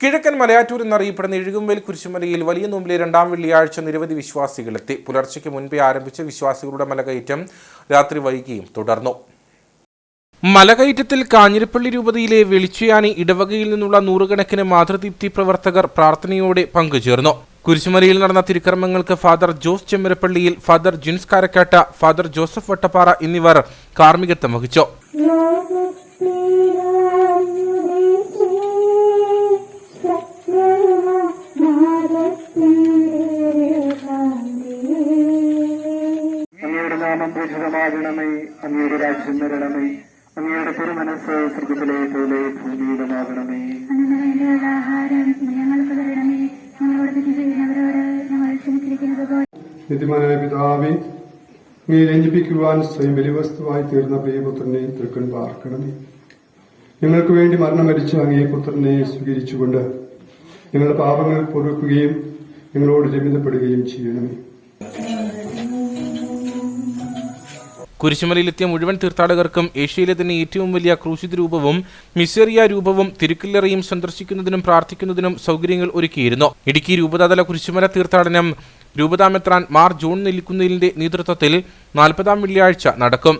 കിഴക്കൻ മലയാറ്റൂർ എന്നറിയപ്പെടുന്ന ഇഴുകുമ്പേൽ കുരിശുമലയിൽ വലിയ നോമ്പിലെ രണ്ടാം വെള്ളിയാഴ്ച നിരവധി വിശ്വാസികളെത്തി. പുലർച്ചയ്ക്ക് മുൻപേ ആരംഭിച്ച വിശ്വാസികളുടെ മലകയറ്റം രാത്രി വൈകിയും തുടർന്നു. മലകയറ്റത്തിൽ കാഞ്ഞിരപ്പള്ളി രൂപതയിലെ വെളിച്ചയാനി ഇടവകയിൽ നിന്നുള്ള നൂറുകണക്കിന് മാതൃദീപ്തി പ്രവർത്തകർ പ്രാർത്ഥനയോടെ പങ്കുചേർന്നു. കുരിശുമലയിൽ നടന്ന തിരുക്കർമ്മങ്ങൾക്ക് ഫാദർ ജോസ് ചെമ്മരപ്പള്ളിയിൽ father Jins Karakkatt father Joseph Vattappara എന്നിവർ കാർമ്മികത്വം വഹിച്ചു. അങ്ങയുടെ നാമം പൂജിതമാകണമേ അങ്ങയുടെ രാജ്യം വരണമേ. അങ്ങയുടെ തിരുമനസ് സ്വർഗത്തിലെ പോലെ ഭൂമിയിലുമാകണമേ ആഹാരം ഞങ്ങൾക്ക് തരണമേ. ഞങ്ങളോട് തെറ്റ് ചെയ്യുന്നവരോട് ഞങ്ങൾ ക്ഷമിച്ചിരിക്കുന്നത് പോലെ. നിത്യമായ പിതാവെ നീ രഞ്ജിപ്പിക്കുവാൻ സ്വയം ബലിവസ്തുവായി തീർന്ന പ്രിയപുത്രനെ തൃക്കൺ പാർക്കണമേ. ഞങ്ങൾക്ക് വേണ്ടി മരണം മരിച്ച അങ്ങേ പുത്രനെ സ്വീകരിച്ചുകൊണ്ട് ഞങ്ങളുടെ പാപങ്ങൾ പൊറുക്കുകയും ഞങ്ങളോട് രമിതപ്പെടുകയും ചെയ്യണമേ. കുരിശുമലയിലെത്തിയ മുഴുവൻ തീർത്ഥാടകർക്കും ഏഷ്യയിലെ തന്നെ ഏറ്റവും വലിയ ക്രൂശിത രൂപവും മിസേറിയ രൂപവും തിരുക്കല്ലറയും സന്ദർശിക്കുന്നതിനും പ്രാർത്ഥിക്കുന്നതിനും സൗകര്യങ്ങൾ ഒരുക്കിയിരുന്നു. ഇടുക്കി രൂപതാതല കുരിശുമല തീർത്ഥാടനം രൂപതാമെത്രാൻ മാർ ജൂൺ നെല്ലിക്കുന്നതിലിന്റെ നേതൃത്വത്തിൽ നാൽപ്പതാം വെള്ളിയാഴ്ച നടക്കും.